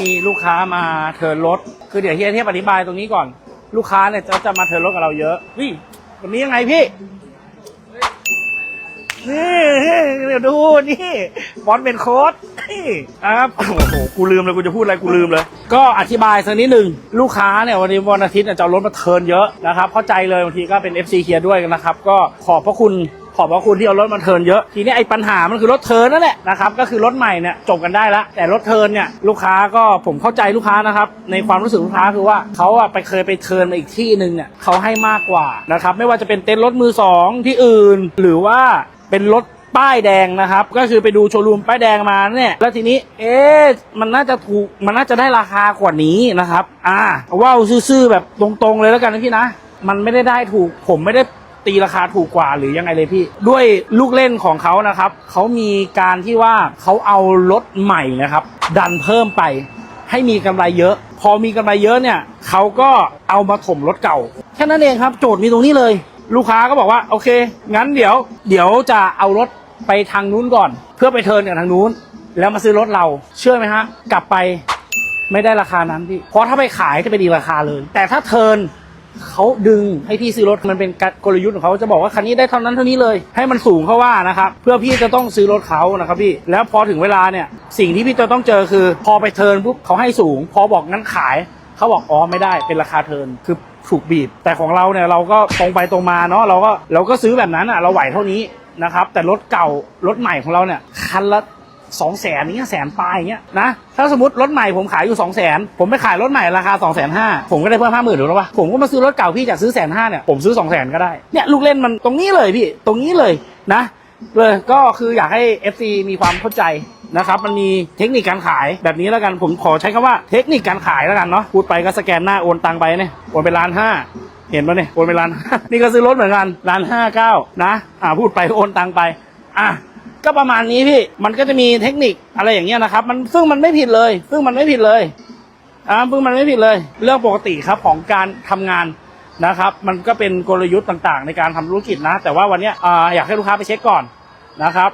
มีลูกค้ามาเทิร์นรถ คือเดี๋ยวเฮียเทียบอธิบายตรงนี้ก่อน ลูกค้าเนี่ยจะจะมาเทิร์นรถกับเราเยอะวิ่วันนี้ยังไงพี่ นี่เดี๋ยวดูนี่บอลเป็นโค้ดนี่นะครับโอ้โหกูลืมเลยกูจะพูดอะไรกูลืมเลย ก็อธิบายสักนิดหนึ่งลูกค้าเนี่ยวันนี้วันอาทิตย์เนี่ยจะเอารถมาเทิร์นเยอะนะครับเข้าใจเลยบางทีก็เป็น FC เคลียร์ด้วยนะครับ ก็ขอบพระคุณข อบพระคุณที่เอารถมาเทินเยอะ ทีนี้ไอ้ปัญหามันคือรถเทินนั่นแหละนะครับก็คือรถใหม่เนี่ยจบกันได้แล้วแต่รถเทินเนี่ยลูกค้าก็ผมเข้าใจลูกค้านะครับในความรู้สึกลูกค้าคือว่าเขาอะไปเคยไปเทินมาอีกที่หนึ่งเนี่ยเขาให้มากกว่านะครับไม่ว่าจะเป็นเต็นท์รถมือสองที่อื่น หรือว่าเป็นรถป้ายแดงนะครับ ก็คือไปดูโชว์รูมป้ายแดงมาเนี่ยแล้วทีนี้ เอ๊ะมันน่าจะถูกมันน่าจะได้ราคากว่านี้นะครับ อ่าว่าวซื่อๆแบบตรงๆเลยแล้วกันนะพี่นะ มันไม่ได้ได้ถูกผมไม่ได้ ตีราคาถูกกว่าหรือยังไงเลยพี่ ด้วยลูกเล่นของเขานะครับเขามีการที่ว่าเขาเอารถใหม่นะครับ ดันเพิ่มไปให้มีกำไรเยอะ พอมีกำไรเยอะเนี่ยเขาก็เอามาถมรถเก่าแค่นั้นเองครับ โจทย์มีตรงนี้เลย ลูกค้าก็บอกว่าโอเค งั้นเดี๋ยว เดี๋ยวจะเอารถไปทางนู้นก่อน เพื่อไปเทิร์นกับทางนู้น แล้วมาซื้อรถเราเชื่อไหมฮะ กลับไปไม่ได้ราคานั้นพี่เพราะถ้าไปขายจะไปดีราคาเลย แต่ถ้าเทิร์น เขาดึงให้พี่ซื้อรถมันเป็นการกลยุทธ์ของเขาจะบอกว่าคันนี้ได้เท่านั้นเท่านี้เลย ให้มันสูงเขาว่านะครับเพื่อพี่จะต้องซื้อรถเขานะครับพี่แล้วพอถึงเวลาเนี่ยสิ่งที่พี่จะต้องเจอคือ พอไปเทิร์นปุ๊บเขาให้สูง พอบอกงั้นขายเขาบอกอ๋อไม่ได้เป็นราคาเทิร์นคือถูกบีบ แต่ของเราเนี่ยเราก็ตรงไปตรงมาเนาะเราก็เราก็ซื้อแบบนั้นอะเราไหวเท่านี้นะครับแต่รถเก่ารถใหม่ของเราเนี่ยคันละ สองแสนนี้ยแสนปลายเงี้ยนะถ้าสมมติรถใหม่ผมขายอยู่สองแสนผมไปขายรถใหม่ราคาสองแสนห้าผมก็ได้เพิ่มห้าหมื่นหรือเปล่าผมก็มาซื้อรถเก่าพี่จากซื้อแสนห้าเนี่ยผมซื้อสองแสนก็ได้เนี่ยลูกเล่นมันตรงนี้เลยพี่ตรงนี้เลยนะเลยก็คืออยากให้ FC มีความเข้าใจนะครับมันมีเทคนิคการขายแบบนี้แล้วกันผมขอใช้คำว่าเทคนิคการขายแล้วกันเนาะพูดไปก็สแกนหน้าโอนตังไปเนี่ยโอนไปล้านห้าเห็นปะเนี่ยโอนไปล้านนี่ก็ซื้อรถเหมือนกันล้านห้าเก้านะอ่าพูดไปโอนตังไปอะ ก็ประมาณนี้พี่ มันก็จะมีเทคนิคอะไรอย่างเงี้ยนะครับ มันซึ่งมันไม่ผิดเลย ซึ่งมันไม่ผิดเลยอ่าซึ่งมันไม่ผิดเลย เรื่องปกติครับของการทำงานนะครับ มันก็เป็นกลยุทธ์ต่างๆ ในการทำธุรกิจนะ แต่ว่าวันนี้อ่าอยากให้ลูกค้าไปเช็คก่อนนะครับ